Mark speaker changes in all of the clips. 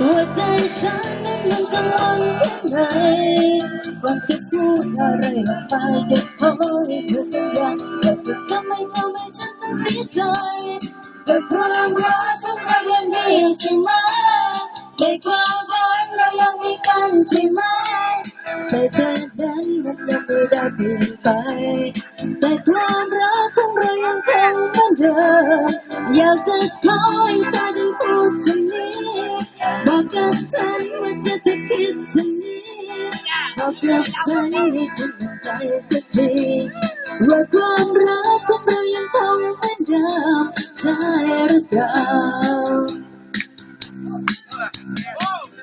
Speaker 1: หัวใจฉันนั้นมันกังวลแค่ไหนก่อนจะพูดอะไรออกไปก็ขอให้เธอสัญญาว่าจะจะไม่ทำให้ฉันต้องเสียใจแต่ความรักของเรายังดีใช่ไหมในความฝันเรายังมีกันใช่ไหมแต่เธอนั้นมันยังไม่ได้เปลี่ยนไปแต่ความรักของเรายังคงเหมือนเดิมอยากจะขอให้เธอได้พูดตรงนี้ บอกกับฉันว่าจะจะคิดเช่นนี้บอกกับฉันให้ฉันมั่นใจสักทีว่าความรักของเรายังคงเหมือนเดิมใช่หรือเปล่า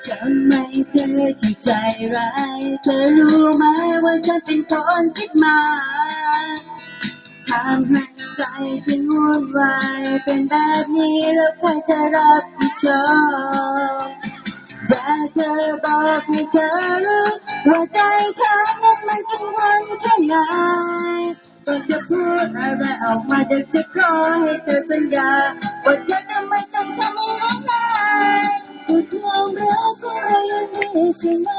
Speaker 1: ทำไมเธอถึงใจร้ายเธอรู้ไหมว่าฉันเป็นคนคิดมาทำให้ใจฉันวุ่นวายเป็นแบบนี้แล้วใครจะรับผิดชอบ เธอบอกให้เธอรู้ว่าใจฉันนั้นมันกังวลแค่ไหนก่อนจะพูดอะไรออกมาจะจะขอให้เธอสัญญาว่าเธอจะไม่ต้องทำให้ร้องไห้แต่ความรักของเรายังมีใช่ไหม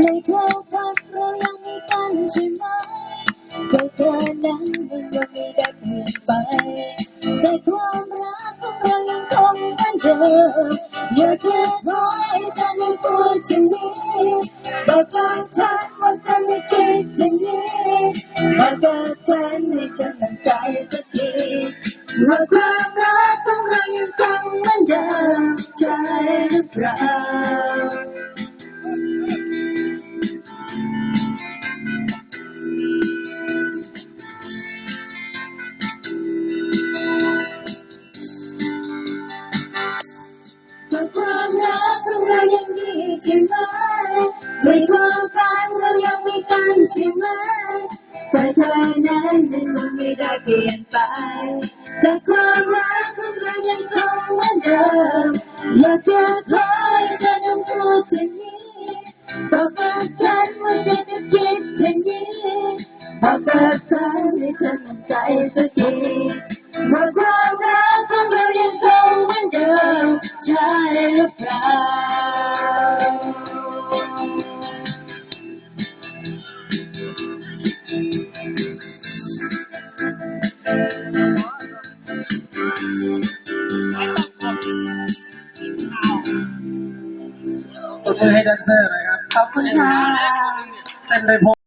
Speaker 1: ในความฝันเรายังมีกันใช่ไหมใจเธอนั้นมันยังไม่ได้เปลี่ยนไปแต่ความ เมือเธอยากจะขอให้เธอได้พูดเช่นนี้บอกกับฉันว่าเธอไม่คิดเช่นนี้บอกกับฉันให้ฉันมั่นใจสักทีว่าความรักของเรายังคงเหมือนเดิมใช่หรือเปล่า ช่ไหมในความฝันเรายังมีกันใช่ไหมแต่เธอนั้นยังไม่ได้เปลี่ยนไป แต่ความรักของเรายังคงเหมือนเดิมอยากจะขอให้เธอนั้นพูดเช่นนี้บอกกับฉันว่าเธอจะคิดเช่นนี้บอกกับฉันให้ฉันมั่นใจสักทีว่าความรักของเรายังคงเหมือนเดิมใช่หรือเปล่า
Speaker 2: ตบมือให้แดนเซอร์หน่อยครับ
Speaker 1: ขอบคุณค่ะ
Speaker 2: เต้นได้พอ